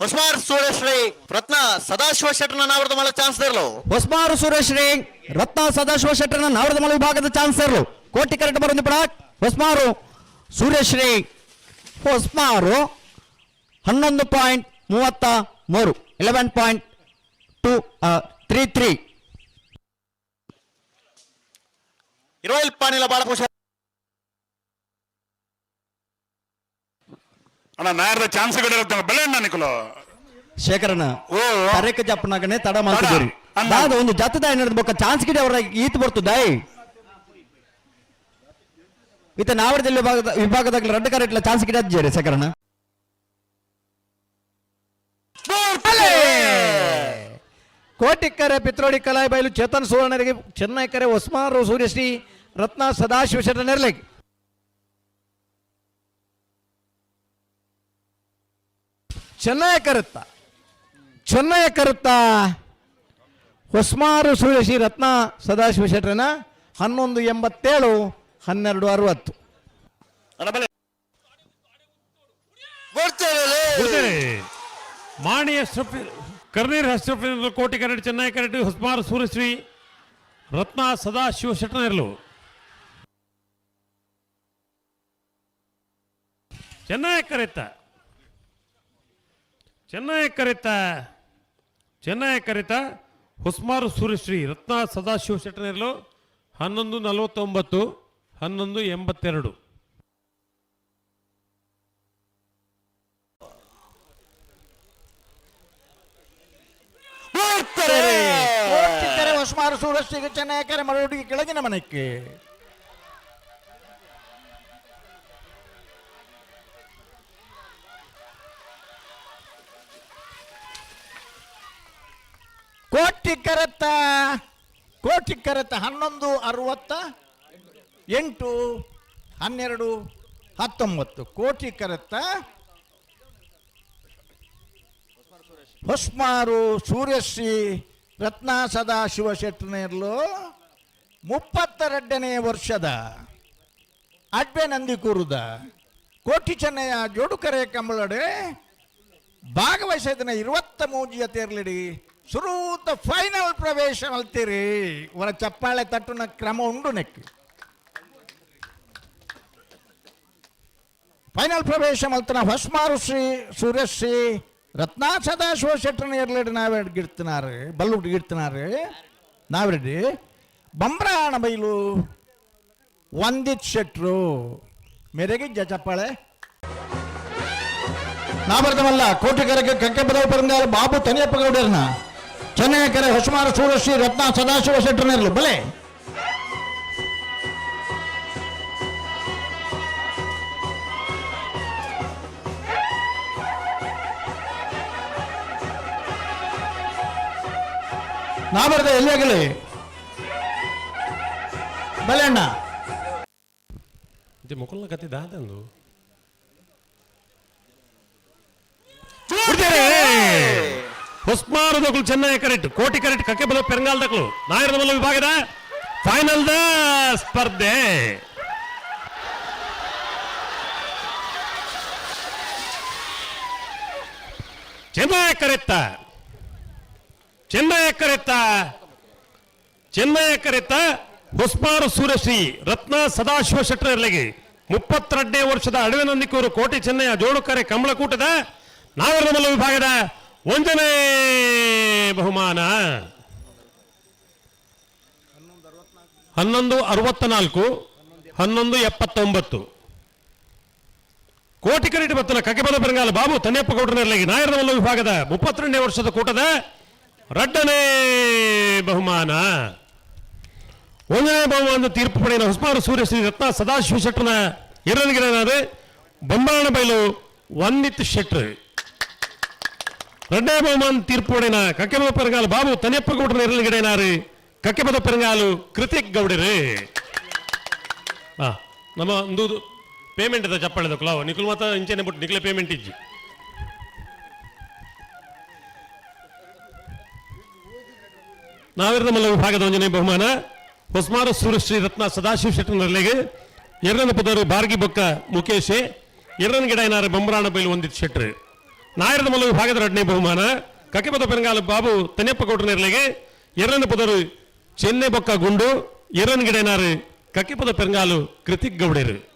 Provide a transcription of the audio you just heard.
ಸೂರ್ಯಶ್ರೀ ರತ್ನ ಸದಾಶಿವ ಶೆಟ್ಟರ್ನ ನಾವರ್ದ ಮಲ ಚಾನ್ಸ್ ಇರಲು. ಹೊಸ್ಮಾರು ಸುರೇಶ್ ರೀ ರತ್ನ ಸದಾಶಿವ ಶೆಟ್ಟರ್ನ ನಾವರದಮಲ ವಿಭಾಗದ ಚಾನ್ಸ್ ಇರಲು. ಕೋಟಿ ಕರೆಕ್ಟ್ ಬರೋದು ಬಿಡ. ಹೊಸ್ಮಾರು ಸುರೇಶ್ ರೀ ಹೊಸ್ಮಾರು ಹನ್ನೊಂದು ಪಾಯಿಂಟ್ ಮೂವತ್ತ ಮೂರು eleven point two three three. ಇರೋಲ್ ಪಾನಿಲ ಬಾಳ ಅಣ್ಣ ನಾಯರದ ಚಾನ್ಸ್ ಗಿಡ ಬೆಲೆ ಅಣ್ಣ ನಿಕಲು ಶೇಖರನ ಓ ಕರೆಕ ಜಪ್ಪನಾಗನೆ ತಡ ಮಾಡ್ತಿದ್ದೀರಿ. ಅನ್ನ. ದಾದ ಒಂದು ಜತ್ತದ ನಡೆದಬೇಕ. ಚಾನ್ಸ್ ಗಿಡ ಅವರ ಈತ್ ಬರ್ತದಾಯ್ ಇತ ಜಿಲ್ಲೆ ವಿಭಾಗದ ವಿಭಾಗದಾಗ ರೆಡ್ ಕರೆಕ್ಟ್ ಚಾನ್ಸ್ ಗಿಡ ಜೇರಿ ಕೋಟಿ ಕೋಟಿಕ್ಕರೆ ಪಿತ್ರೋಡಿ ಕಲಾಯಿ ಬಯಲು ಚೇತನ್ ಸುವರ್ಣರಿಗೆ ಚೆನ್ನೈಕರೆ ಒಸ್ಮಾರು ಸೂರ್ಯಶ್ರೀ ರತ್ನ ಸದಾಶಿವ ಶೆಟ್ಟ ನೆರಳಿಗೆ ಚೆನ್ನೈ ಕರುತ್ತ? ಚೆನ್ನಾಗಿ ಕರುತ್ತ? ಹೊಸ್ಮಾರು ಸೂರ್ಯಶ್ರೀ ರತ್ನ ಸದಾಶಿವ ಶೆಟ್ಟರನ ಹನ್ನೊಂದು ಎಂಬತ್ತೇಳು ಹನ್ನೆರಡು ಅರವತ್ತು. ಮಾಣಿಯ ಕರ್ನೀರ್ ಅಶ್ರಫ್ ಕೋಟಿ ಕರಡಿ ಚೆನ್ನೈ ಕರಡಿ ಹೊಸ್ಮಾರು ಸೂರ್ಯಶ್ರೀ ರತ್ನ ಸದಾಶಿವ ಶೆಟ್ಟನೇರ್ಲು ಚೆನ್ನೈ ಕರೆತ ಚೆನ್ನೈ ಕರಿತ ಚೆನ್ನಾಗಿ ಕರೆತ ಹೊಸ್ಮಾರು ಸೂರ್ಯಶ್ರೀ ರತ್ನ ಸದಾಶಿವ ಶೆಟ್ಟನೇರ್ಲು ಹನ್ನೊಂದು ನಲವತ್ತೊಂಬತ್ತು ಹನ್ನೊಂದು ಎಂಬತ್ತೆರಡು ಹುಸ್ಮಾರು ಸೂರ್ಯಶ್ರೀಗೆ ಚೆನ್ನೈಕರೆ ಮರಡಿಗೆ ಕೆಳಗಿನ ಮನೆಕ್ಕೆ ಕೋಟಿ ಕರತ್ತ ಕೋಟಿ ಕರತ್ತ ಹನ್ನೊಂದು, ಅರವತ್ತ, ಎಂಟು, ಹನ್ನೆರಡು, ಹತ್ತೊಂಬತ್ತು. ಕೋಟಿ ಕರತ್ತ ಹೊಸ್ಮಾರು, ಸೂರ್ಯಶ್ರೀ, ರತ್ನ ಸದಾ ಶೆಟ್ಟನೇರ್ಲು ಮುಪ್ಪತ್ತೆರಡನೇ ವರ್ಷದ ಅಡ್ಬೆ ನಂದಿಕೂರುದ ಕೋಟಿ ಜೋಡು ಜೋಡುಕರೆ ಕಂಬಳಡೆ ಭಾಗವಹಿಸಿದ ಇರುವತ್ತ ಮೂಜಿಯ ತೇರ್ಲಿಡಿ. ಸುರೂತ ಫೈನಲ್ ಪ್ರವೇಶ ಮಲ್ತೀರಿ ಅವರ ಚಪ್ಪಾಳೆ ತಟ್ಟುನ ಕ್ರಮ ಉಂಡು ನೆಕ್ಕಿ ಫೈನಲ್ ಪ್ರವೇಶ ಮಲ್ತನ ಹೊಸ್ಮಾರು ಶ್ರೀ ಸೂರ್ಯಶ್ರೀ ರತ್ನಾ ಸದಾಶಿವ ಶೆಟ್ಟನ ಇರ್ಲಿಡಿ ನಾವೇ ಗಿಡ್ತಿನಾರು ಬಲ್ಲು ಗಿಡ್ತಿನಾರು ನಾವಿಡಿ ಬಂಬ್ರಾಣ ಬೈಲು ವಂದಿತ್ ಶೆಟ್ರು ಮೇರೆಗಿಜ್ಜ ಚಪ್ಪಾಳೆ ನಾಬರ್ದಮಲ್ಲ ಕೋಟಿಕರಕ್ಕೆ ಕಕ್ಕೆ ಬದಲು ಪರಂದಾರ ಬಾಬು ತನಿಯಪ್ಪ ಗೌಡರ್ನ ಚೆನ್ನೈ ಕೆರೆ ಹೊಸಮಾರ ಸೂರಶ್ರೀ ರತ್ನ ಸದಾಶಿವ ಶೆಟ್ಟರ್ನಿರ್ಲು ಬಲೆ. ನಾಬರ್ದ ಎಲ್ಲಿ ಆಗಲಿ ಬಲೆ ಅಣ್ಣ. ಮುಕುಲ್ನ ಮುಕುಲ್ನ ಕತೆ ದಾದಂದು ಹೊಸ್ಮಾರು ದಕ್ಕಲು ಚೆನ್ನೈ ಕರೆಕ್ಟ್ ಕೋಟಿ ಕರೆಟ್ ಕಕ್ಕೆ ಬಲ ಪೆರಂಗಾಲ್ ದಕ್ಕಲು ನಾಯರದ ಬಲ ವಿಭಾಗದ ಫೈನಲ್ ದ ಸ್ಪರ್ಧೆ. ಚೆನ್ನೈ ಕರೆತ್ತ. ಚೆನ್ನೈ ಕರೆತ್ತ. ಚೆನ್ನೈ ಕರೆತ್ತ ಹೊಸ್ಮಾರು ಸೂರ್ಯಶ್ರೀ, ರತ್ನ ಸದಾಶಿವ ಶೆಟ್ಟರ್ಲೆಗೆ ಮುಪ್ಪತ್ತೆರಡನೇ ವರ್ಷದ ಅಡವೆ ನಂದಿಕೂರು ಕೋಟೆ ಚೆನ್ನೈಯ ಜೋಡುಕರೆ ಕಮಲಕೂಟದ ನಾಗರಮಲ್ಲ ವಿಭಾಗದ ಒಂದನೇ ಬಹುಮಾನ. ಹನ್ನೊಂದು ಅರವತ್ತ ನಾಲ್ಕು ಹನ್ನೊಂದು ಎಪ್ಪತ್ತೊಂಬತ್ತು. ಕೋಟಿ ಕರೀಟಿ ಬತ್ತನ ಕಕೆಬಲ ಬೆರಂಗಾಲ ಬಾಬು ತನ್ನೆಪ್ಪ ಗೌಡರಲ್ಲಿ ನಾಯರಮಲ್ಲ ವಿಭಾಗದ ಮುಪ್ಪತ್ತೆರಡನೇ ವರ್ಷದ ಕೂಟದ ರಡ್ಡನೇ ಬಹುಮಾನ. ಒಂದನೇ ಬಹುಮಾನದ ತೀರ್ಪು ಪಡೆಯಿನ ಹೊಸಮಾರು ಸೂರ್ಯಶ್ರೀ ರತ್ನ ಸದಾಶಿವ ಶೆಟ್ಟರ್ನ ಎರಡನಿಗಿರನಾದ ಬೊಂಬಾಣ ಬೈಲು ವಂದಿತ್ ಶೆಟ್ರ್ రెండవ బహుమాన్ తీర్పు పడిన కక్కెపద పెరగాలు బాబు తనెప్ప గౌడరు ఎర్రలు గిడైనారు కక్కెపద పెరగాలు కృతిక్ గౌడరు ನಮ್ಮ ಒಂದು ಪೇಮೆಂಟ್ ಅದ ಚಪ್ಪಳಿದ ಕುಲಾವ ನಿಖುಲ್ ಮಾತ್ರ ಇಂಚೆನೆ ಬಿಟ್ಟು ನಿಖಲೆ ಪೇಮೆಂಟ್ ಇಜ್ಜಿ ನಾವಿರದ ಮಲ್ಲ ವಿಭಾಗದ ಒಂಜನೇ ಬಹುಮಾನ ಹೊಸ್ಮಾರ ಸೂರ್ಯಶ್ರೀ ರತ್ನ ಸದಾಶಿವ ಶೆಟ್ಟನರ್ಲೆಗೆ ಎರಡನ ಪದರು ಬಾರ್ಗಿ ಬೊಕ್ಕ ಮುಖೇಶ್ ಎರಡನ ಗಿಡ ಏನಾರು ಬಂಬರಾಣ ಬೈಲು ಒಂದಿತ್ತು ಶೆಟ್ರು ನಾಯರದ ಮಲ್ಲ ವಿಭಾಗದ ಎರಡನೇ ಬಹುಮಾನ. ಕಕ್ಕಿಪದ ಪೆರಂಗಾಲ ಬಾಬು ತನ್ಯಪ್ಪ ಗೌಡ್ರನೇರ್ಲೆಗೆ ಎರಡನೇ ಪದರು ಚೆನ್ನೆ ಬೊಕ್ಕ ಗುಂಡು ಎರನ್ ಗಿಡನಾರು ಕಕ್ಕಿಪದ ಪೆರಂಗಾಲು ಕೃತಿಕ್ ಗೌಡರು.